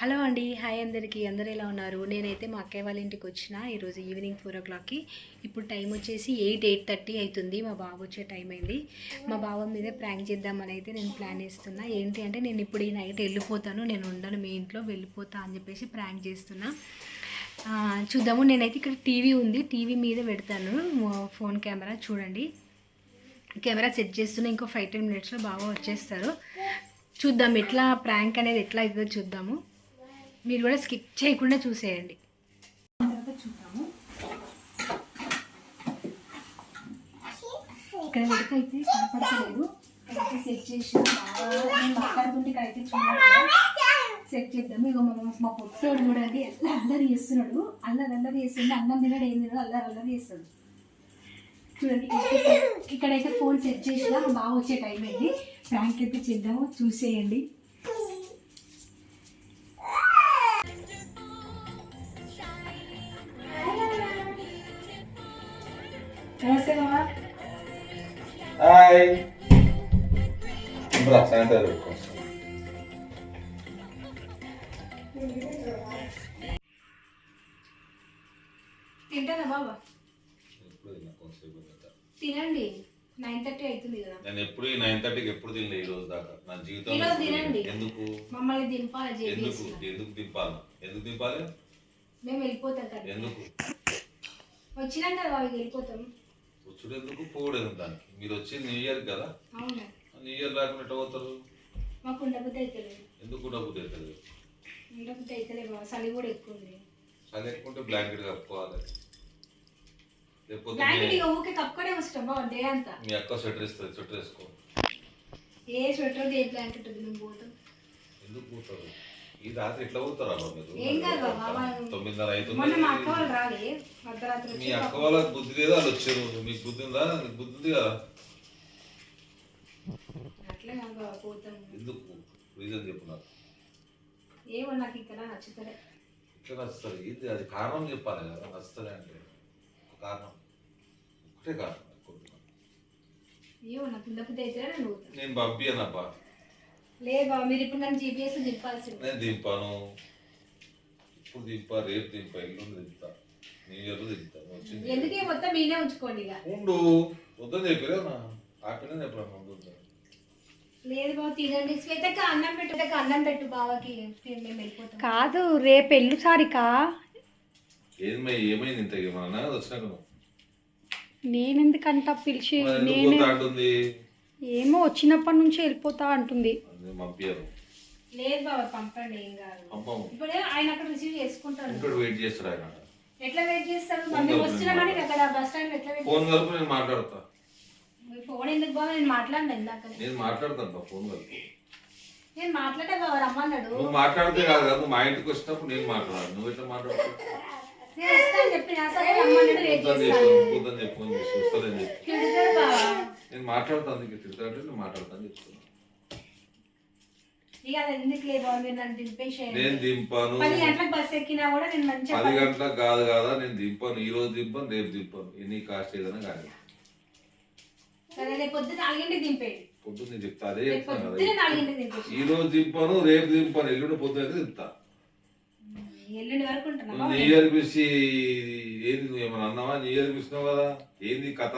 Hello అండి hi అందరికీ. అందరు ఎలా ఉన్నారు? నేనైతే మా అక్కయ్య వాళ్ళ ఇంటికి వచ్చిన ఈరోజు ఈవినింగ్ ఫోర్ ఓ క్లాక్కి. ఇప్పుడు టైం వచ్చేసి ఎయిట్ ఎయిట్ థర్టీ అవుతుంది. మా బాబు వచ్చే టైం అయింది. మా బాబు మీదే ప్రాంక్ చేద్దామని అయితే నేను ప్లాన్ చేస్తున్నా. ఏంటి అంటే నేను ఇప్పుడు ఈ నైట్ వెళ్ళిపోతాను. నేను ఉండను మీ ఇంట్లో వెళ్ళిపోతా అని చెప్పేసి ప్రాంక్ చేస్తున్నా. చూద్దాము. నేనైతే ఇక్కడ టీవీ ఉంది. టీవీ మీద పెడతాను. ఫోన్ కెమెరా చూడండి. కెమెరా సెట్ చేస్తున్నా. ఇంకో ఫైవ్ టెన్ మినిట్స్లో బాగా వచ్చేస్తారు. చూద్దాం ఎట్లా ప్రాంక్ అనేది ఎట్లా అవుతుందో చూద్దాము. మీరు కూడా స్కిప్ చేయకుండా చూసేయండి. చూద్దాము. ఇక్కడ వరకు అయితే కనపడలేదు అయితే సెట్ చేసి నేను మాట్లాడుతుంటే ఇక్కడ అయితే సెట్ చేద్దాము. ఇక మా మా పొట్టోడు అది ఎట్లా అల్లరి చేస్తున్నాడు. అల్లరి అల్లరి చేస్తుండే అన్నం తినడు ఏం తినడు అల్లరి అల్లరి చేస్తాడు. చూడండి ఇక్కడైతే ఫోన్ సెట్ చేసినా బాగా వచ్చే టైం అయింది. ప్రాంక్ అయితే చేద్దాము. చూసేయండి. నమస్తే బాబా హాయ్ బ్రా శానిటైజర్ పెట్టుకోవచ్చు తింటారా బాబా? ఎప్పుడు తిన్నా కొంతసేపు తింటా. తినండి. నైన్ థర్టీ అవుతుంది కదా. నేను ఎప్పుడు ఈ నైన్ థర్టీకి ఎప్పుడు తినలే ఈ రోజు దాకా. నా జీవితంలో ఈరోజు తినండి. ఎందుకు? మమ్మల్ని దింపాలి ఎందుకు? జేబీఎస్ ఎందుకు దింపాలి? ఎందుకు దింపాలి? మేము వెళ్ళిపోతాం కదా. ఎందుకు? వచ్చినాం కదా బాబు వెళ్ళిపోతాం. వచ్చుడు ఎందుకు? పోవుడు ఎందుకు దానికి. మీరు వచ్చి న్యూ ఇయర్ కదా? అవునా. న్యూ ఇయర్ లేకుండా ఎట్లా పోతారు? మాకు ఉండబుద్ధి అవుతలేదు ఎందుకు డబ్బు తెస్తుంది ఉండబుద్ధి అవుతలేదు బాబా. చలి కూడా ఎక్కువ ఉంది. చలి ఎక్కుంటే బ్లాంకెట్ కప్పుకోవాలి. లేకపోతే బ్లాంకెట్ ఇక ఊకే కప్పుకొనే వస్తాం బాబా డే అంతా. మీ అక్క స్వెటర్ ఇస్తుంది స్వెటర్ వేసుకో. ఏ స్వెటర్ ఏ బ్లాంకెట్ ఉంది మేము పోతాం. ఎందుకు పోతారు? ఈ రాత్రి ఎట్లా పోతారా మీరు? తొమ్మిదిన్నర అవుతుంది. మీ అక్క వాళ్ళకి బుద్ధి లేదా వాళ్ళు వచ్చారు. మీకు బుద్ధి ఉందా? నీకు బుద్ధి ఉంది కదా? ఎందుకు? రీజన్ చెప్పు నాకు. ఏమో నాకు ఇక్కడ నచ్చుతలే. ఇట్లా నచ్చుతుంది ఇది అది కారణం చెప్పాలి కదా నచ్చుతుంది అంటే. కారణం. ఒకటే కారణం నేను పోతాను నేను పంపి అనబ్బా లేదు బాబా మీరు ఇప్పుడు నన్ను జీపీఎస్ దింపాల్సింది. నేను దింపాను. ఇప్పుడు దింపా రేపు దింపా ఎల్లుండి దింపుతా న్యూ ఇయర్ దింపుతా నువ్వు వచ్చింది ఎందుకే మొత్తం మీనే ఉంచుకోండి ఇక? ఉండు. వద్దని ఆపిన ఉండు. లేదు బాబు తినండి శ్వేతక్క అన్నం పెట్టు అన్నం పెట్టు బావకి మేము వెళ్ళిపోతాం. కాదు రేపు ఎల్లు సారిక ఏమి ఏమైంది ఇంత మన వచ్చినాక నువ్వు. నేనెందుకంట పిలిచి నేనే అంటుంది ఏమో వచ్చినప్పటి నుంచి వెళ్ళిపోతా అంటుంది. లేదు బాబా పంపండి ఏం కాదు. ఇప్పుడు ఆయన అక్కడ రిసీవ్ చేసుకుంటాడు. ఇంకోటి వెయిట్ చేస్తాడు ఆయన. ఎట్లా వెయిట్ చేస్తారు మరి మేము వస్తున్నామని అక్కడ బస్ స్టాండ్ ఎట్లా వెయిట్ ఫోన్ కలుపు నేను మాట్లాడతా. మీ ఫోన్ ఎందుకు బాబా? నేను మాట్లాడినా ఇందాక. నేను మాట్లాడతాను బా, ఫోన్ కలుపు. నేను మాట్లాడే బాబా రమ్మన్నాడు. నువ్వు మాట్లాడితే కాదు కదా మా ఇంటికి వచ్చినప్పుడు నేను మాట్లాడాలి. నువ్వు ఎట్లా మాట్లాడతావు? నేను వస్తాను చెప్పిన సరే రమ్మన్నాడు వెయిట్ చేస్తాను. చెప్పు వద్దని చెప్పు అని చెప్పు, వస్తానని చెప్పు తిడతాడు బాబా మాట్లాడతాను అందుకే తిడతాడంటే నేను మాట్లాడతాను చెప్తున్నా ఇక అది ఎందుకు లేదు బాబా మీరు నన్ను దింపేసేయండి. నేను దింపాను. పది గంటలకు గంటలకు కాదు కదా నేను దింపాను. ఈ రోజు దింపాను రేపు దింపాను. ఎన్ని కాస్ట్ ఏదైనా కానీ. పొద్దున్న నేను చెప్తా అదే చెప్తాను ఈ రోజు దింపాను రేపు దింపాను. ఎల్లుండి పొద్దున అయితే దింపుతా. నువ్వు న్యూ ఇయర్ పిలిచి ఏంది నువ్వు ఏమైనా అన్నావా? న్యూ ఇయర్ పిలిచినావు కదా? ఏంది కథ?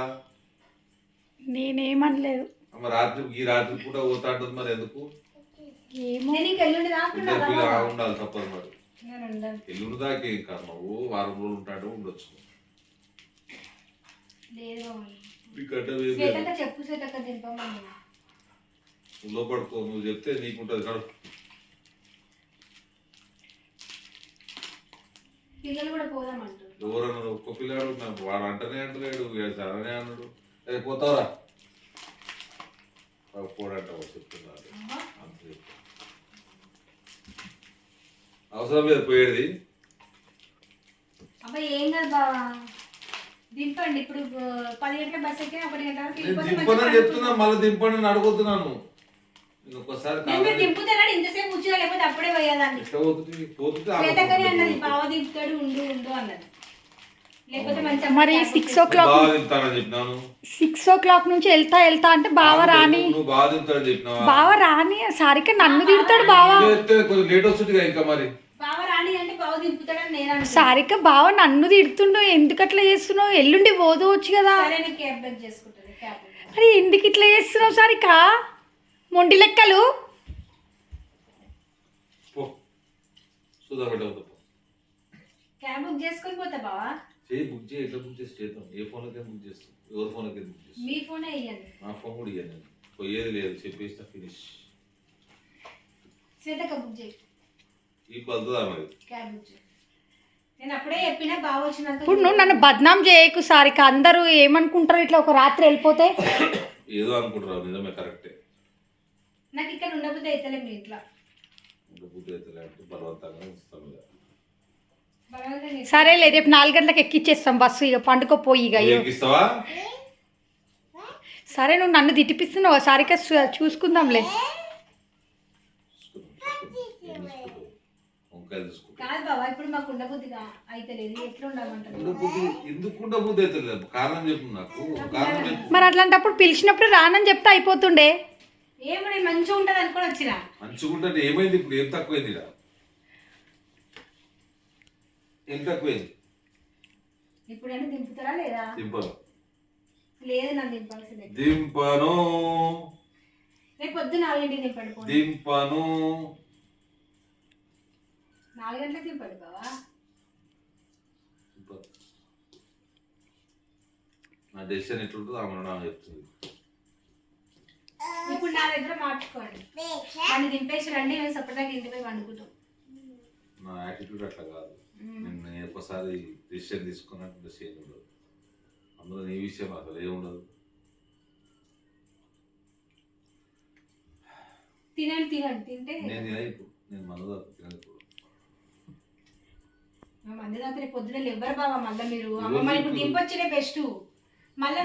నేనేమనలేదు. అమ్మ రాత్రి ఈ రాత్రి పూట పోతా అంటుంది మరి ఎందుకు? ఏమో. ఉండాలి? తప్పదు మరి. ఎల్లుండి దాకా ఏం కాదు నువ్వు వారం రోజులు ఉంటాడు ఉండొచ్చు. లోపడుకో నువ్వు చెప్తే నీకుంటుంది కాదు పిల్లలు కూడా పోదామంటారు ఎవరన్నా ఒక్క పిల్లాడు నాకు వాడు అంటనే అంటలేడు సరనే అన్నాడు. ఏ పోతావరా వాడు పోడంట వాడు చెప్తున్నాడు అమ్మా, అంతే. అవసరం లేదు పోయేది. అబ్బా ఏం కాదు బావా. దింపండి ఇప్పుడు పది గంటల బస్ ఎక్కినా ఒకటి గంట వరకు దింపనని చెప్తున్నా మళ్ళీ దింపని అని అడుగుతున్నాను. నేను ఒక్కసారి నేను దింపుతానని ఇంతసేపు కూర్చోగా లేకపోతే అప్పుడే పోయేదాన్ని. పోతుంది? అన్నది బావ దింపుతాడు ఉండు ఉండు అన్నది. మరి six o'clock six o'clock నుంచి వెళ్తా వెళ్తా అంటే బావ రాని బావ రాని సారిక నన్ను తిడతాడు బావ. ఇదే కొంచెం లేట్ వస్తుంది ఇంకా మరి. బావ రాని అంటే బావ దింపుతాడని నేను అనుకున్నా. సారిక బావ నన్ను తిడుతుండు ఎందుకు అట్లా చేస్తున్నావు? ఎల్లుండి పోదవచ్చు కదా. సరే నేను క్యాబ్ బుక్ చేసుకుంటుంది క్యాబ్ బుక్ మరి ఎందుకు ఇట్లా చేస్తున్నావు సారిక మొండి లెక్కలు. క్యాబ్ బుక్ చేసుకొని పోతా బావా? చేయి బుక్ చేయి ఎట్లా బుక్ చేసి చేద్దాం. ఏ ఫోన్లకి బుక్ చేస్తాం. ఎవరి ఫోన్లకి బుక్ చేస్తాం. మీ ఫోనే ఇయ్యండి. నా ఫోన్ కూడా ఇయ్యాను పోయేది లేదు. చెప్పేసిన ఫినిష్ శ్వేతక బుక్ చేయి. ఈ పద్ధతి మరి? క్యాబ్ బుక్ చేయి. నేను అప్పుడే చెప్పినా బావ వచ్చినాక ఇప్పుడు నువ్వు నన్ను బద్నాం చేయకు సారిక. అందరూ ఏమనుకుంటారు ఇట్లా ఒక రాత్రి వెళ్ళిపోతే? ఏదో అనుకుంటారు నిజమే కరెక్టే. నాకు ఇక్కడ ఉండబుద్ధి అవుతలే మీ ఇంట్లో. ఇంకా బుద్ధి అయితే లేకపోతే బలవంతంగా సరేలే రేపు నాలుగు గంటలకు ఎక్కిచ్చేస్తాం బస్సు ఇక పండుకోపోయి ఇక సరే నువ్వు నన్ను తిట్టిపిస్తున్నావు? సారిక చూసుకుందాంలే. కాదు ఇప్పుడు మాకు ఉండబుద్ధిగా ఎట్లా ఉండమంటారు కారణం చెప్పు నాకు. మరి అట్లాంటప్పుడు పిలిచినప్పుడు రానని చెప్తే అయిపోతుండే. ఏమో నేను మంచిగా ఉంటుంది అనుకొని వచ్చిన. మంచిగుంటే ఏమైంది ఇప్పుడు? ఏం తక్కువైంది ఇక్కడ ఏం తక్కువైంది ఇప్పుడు అంటే దింపుతారా లేదా? దింపను. లేదు నన్ను దింపాల్సిందే దింపను. రేపు పొద్దు నాలుగింటికి దింపండి పోనీ. దింపను. నాలుగు గంటలకు దింపండి బావా. దింపను. నా డెసిషన్ ఎట్లుంటుందో ఆమె నాకు చెప్తుంది. ఇప్పుడు నా దగ్గర మార్చుకోండి. నన్ను దింపేసి రండి మేము సపరేట్గా ఇంటి పోయి వండుకుంటాం. నా యాటిట్యూడ్ అట్లా కాదు. నేను ఒకసారి డెసిషన్ తీసుకున్నట్టు డెసిషన్ ఉండదు అందులో నీ విషయం అసలు ఏముండదు తినండి తినండి. తింటే నేను తిన ఇప్పుడు. నేను మందు తినదు ఇప్పుడు. మా మంది రాత్రి పొద్దున ఎవ్వరు బావా మళ్ళీ మీరు. ఎవరు అమ్మ మరి ఇప్పుడు బెస్ట్. మళ్ళీ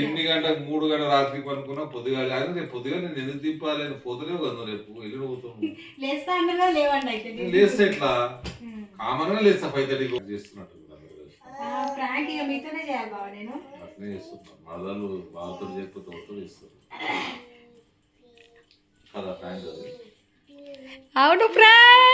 ఎన్ని గంటలకు మూడు గంటల రాత్రికి పనుకున్నా పొద్దుగా రేపు పొద్దుగా నేను ఎందుకు తిప్పాలి పోతలేవు కదా రేపు. ఎల్లుడు పోతాను లేస్తా లేవండి అయితే. లేస్తే ఎట్లా. కామన్ లేస్తా ఫైవ్ థర్టీకి చేస్తున్నట్టు ఆ, ప్రాంక్ ఇక మీతోనే చేయాలి బావ నేను. మరదలు చేయకపోతే చేస్తారు. కదా ఫ్రాంక్ అది? అవును ఫ్రాంక్